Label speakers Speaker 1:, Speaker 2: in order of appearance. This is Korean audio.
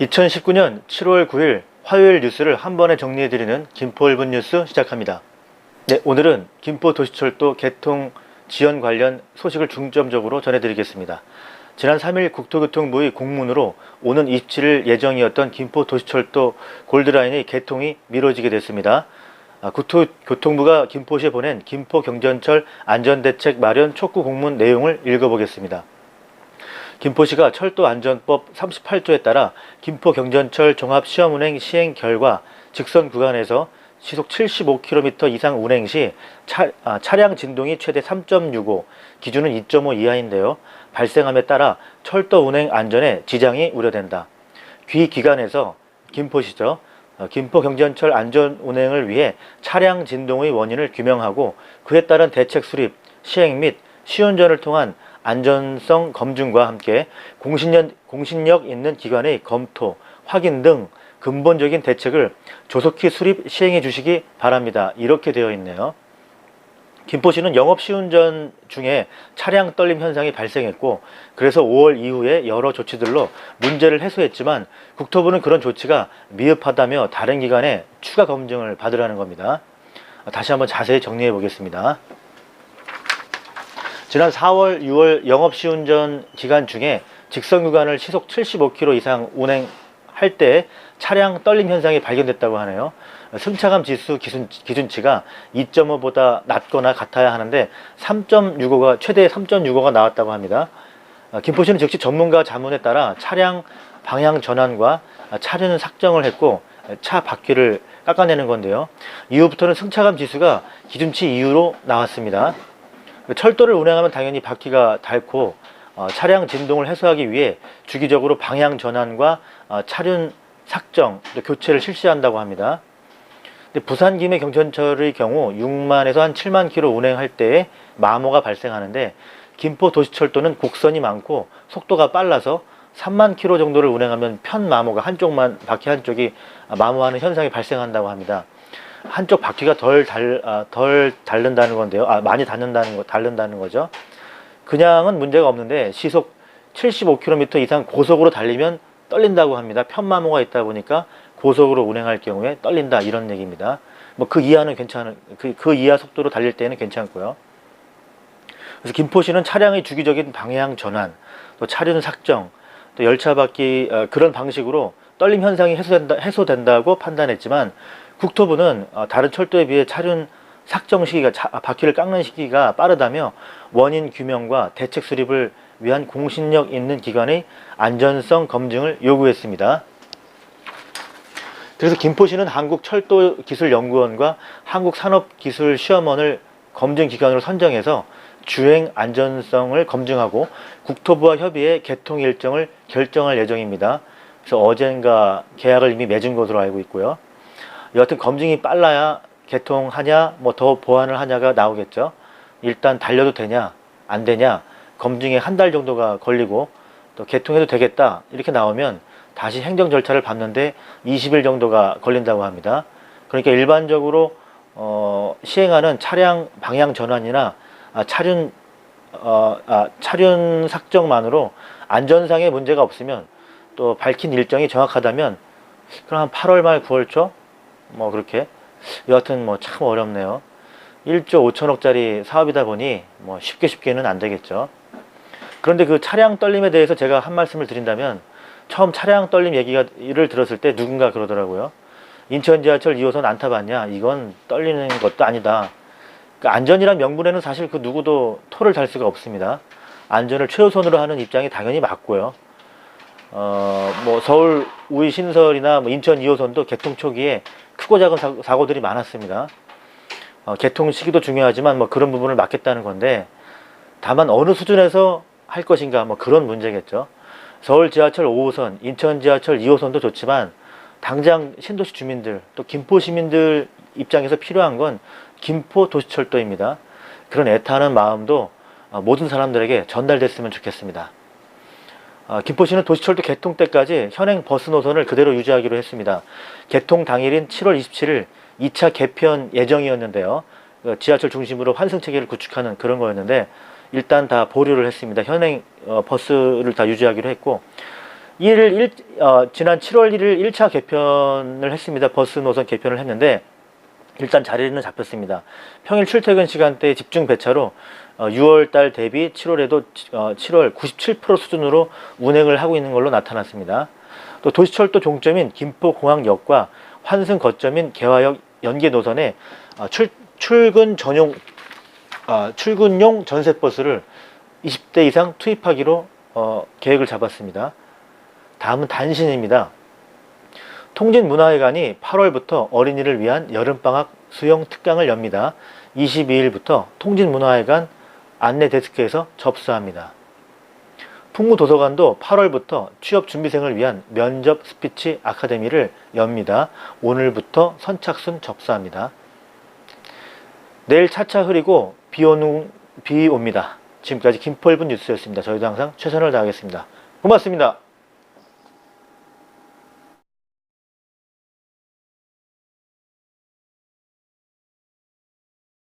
Speaker 1: 2019년 7월 9일 화요일 뉴스를 한 번에 정리해드리는 김포 1분 뉴스 시작합니다. 네, 오늘은 김포 도시철도 개통 지연 관련 소식을 중점적으로 전해드리겠습니다. 지난 3일 국토교통부의 공문으로 오는 27일 예정이었던 김포 도시철도 골드라인의 개통이 미뤄지게 됐습니다. 아, 국토교통부가 김포시에 보낸 김포 경전철 안전대책 마련 촉구 공문 내용을 읽어보겠습니다. 김포시가 철도안전법 38조에 따라 김포 경전철 종합시험운행 시행 결과 직선 구간에서 시속 75km 이상 운행 시 차, 아, 차량 진동이 최대 3.65, 기준은 2.5 이하인데요. 발생함에 따라 철도 운행 안전에 지장이 우려된다. 귀 기관에서 김포시죠. 어, 김포 경전철 안전 운행을 위해 차량 진동의 원인을 규명하고 그에 따른 대책 수립, 시행 및 시운전을 통한 안전성 검증과 함께 공신력, 공신력 있는 기관의 검토, 확인 등 근본적인 대책을 조속히 수립 시행해 주시기 바랍니다. 이렇게 되어 있네요. 김포시는 영업 시운전 중에 차량 떨림 현상이 발생했고 그래서 5월 이후에 여러 조치들로 문제를 해소했지만 국토부는 그런 조치가 미흡하다며 다른 기관에 추가 검증을 받으라는 겁니다. 다시 한번 자세히 정리해 보겠습니다. 지난 4월, 6월 영업 시운전 기간 중에 직선 구간을 시속 75km 이상 운행할 때 차량 떨림 현상이 발견됐다고 하네요. 승차감 지수 기준, 기준치가 2.5보다 낮거나 같아야 하는데 3.65가 최대 3.65가 나왔다고 합니다. 아, 김포시는 즉시 전문가 자문에 따라 차량 방향 전환과 차륜 삭정을 했고 차 바퀴를 깎아내는 건데요. 이후부터는 승차감 지수가 기준치 이후로 나왔습니다. 철도를 운행하면 당연히 바퀴가 닳고 어, 차량 진동을 해소하기 위해 주기적으로 방향 전환과 어, 차륜 삭정, 또 교체를 실시한다고 합니다. 부산 김해 경전철의 경우 6만에서 한 7만 킬로 운행할 때에 마모가 발생하는데 김포 도시철도는 곡선이 많고 속도가 빨라서 3만 킬로 정도를 운행하면 편 마모가 한쪽만 바퀴 한쪽이 마모하는 현상이 발생한다고 합니다. 한쪽 바퀴가 덜 달, 아, 덜 닳는다는 건데요. 아, 많이 닳는다는 거, 닳는다는 거죠. 그냥은 문제가 없는데 시속 75km 이상 고속으로 달리면 떨린다고 합니다. 편마모가 있다 보니까 고속으로 운행할 경우에 떨린다 이런 얘기입니다. 뭐 그 이하는 괜찮은 그, 그 이하 속도로 달릴 때는 괜찮고요. 그래서 김포시는 차량의 주기적인 방향 전환, 또 차륜 삭정, 또 열차 바퀴 어, 그런 방식으로 떨림 현상이 해소된다, 해소된다고 판단했지만 국토부는 어, 다른 철도에 비해 차륜 삭정 시기가 차, 아, 바퀴를 깎는 시기가 빠르다며 원인 규명과 대책 수립을 위한 공신력 있는 기관의 안전성 검증을 요구했습니다. 그래서 김포시는 한국철도기술연구원과 한국산업기술시험원을 검증기관으로 선정해서 주행 안전성을 검증하고 국토부와 협의해 개통 일정을 결정할 예정입니다. 그래서 어젠가 계약을 이미 맺은 것으로 알고 있고요. 여하튼 검증이 빨라야 개통하냐, 뭐 더 보완을 하냐가 나오겠죠. 일단 달려도 되냐, 안 되냐, 검증에 한 달 정도가 걸리고 또 개통해도 되겠다 이렇게 나오면 다시 행정 절차를 밟는데 20일 정도가 걸린다고 합니다. 그러니까 일반적으로 어, 시행하는 차량 방향 전환이나 아, 차륜 어, 아, 차륜 삭정만으로 안전상의 문제가 없으면 또 밝힌 일정이 정확하다면 그럼 한 8월 말 9월 초 뭐 그렇게 여하튼 뭐 참 어렵네요. 1조 5천억짜리 사업이다 보니 뭐 쉽게 쉽게는 안 되겠죠. 그런데 그 차량 떨림에 대해서 제가 한 말씀을 드린다면 처음 차량 떨림 얘기를 들었을 때 누군가 그러더라고요. 인천 지하철 2호선 안 타봤냐? 이건 떨리는 것도 아니다. 그 안전이란 명분에는 사실 그 누구도 토를 달 수가 없습니다. 안전을 최우선으로 하는 입장이 당연히 맞고요. 어, 뭐 서울 우이 신설이나 뭐 인천 2호선도 개통 초기에 크고 작은 사 고, 들이 많았습니다. 어, 개통 시기도 중요하지만 뭐 그런 부분을 막겠다는 건데 다만 어느 수준에서 할 것인가 뭐 그런 문제겠죠. 서울 지하철 5호선, 인천 지하철 2호선도 좋지만 당장 신도시 주민들 또 김포 시민들 입장에서 필요한 건 김포 도시철도입니다. 그런 애타는 마음도 어, 모든 사람들에게 전달됐으면 좋겠습니다. 어, 김포시는 도시철도 개통 때까지 현행 버스 노선을 그대로 유지하기로 했습니다. 개통 당일인 7월 27일 2차 개편 예정이었는데요. 어, 지하철 중심으로 환승 체계를 구축하는 그런 거였는데 일단 다 보류를 했습니다. 현행 어, 버스를 다 유지하기로 했고 이를 일, 어, 지난 7월 1일 1차 개편을 했습니다. 버스 노선 개편을 했는데 일단 자리는 잡혔습니다. 평일 출퇴근 시간대 집중 배차로 6월 달 대비 7월에도 7월 97% 수준으로 운행을 하고 있는 걸로 나타났습니다. 또 도시철도 종점인 김포공항역과 환승 거점인 개화역 연계 노선에 어, 출, 출근 전용 아, 출근용 전세버스를 20대 이상 투입하기로 어, 계획을 잡았습니다. 다음은 단신입니다. 통진문화회관이 8월부터 어린이를 위한 여름방학 수영 특강을 엽니다. 22일부터 통진문화회관 안내 데스크에서 접수합니다. 풍무도서관도 8월부터 취업준비생을 위한 면접 스피치 아카데미를 엽니다. 오늘부터 선착순 접수합니다. 내일 차차 흐리고 비 오는 비 옵니다. 지금까지 김포일분 뉴스였습니다. 저희도 항상 최선을 다하겠습니다. 고맙습니다.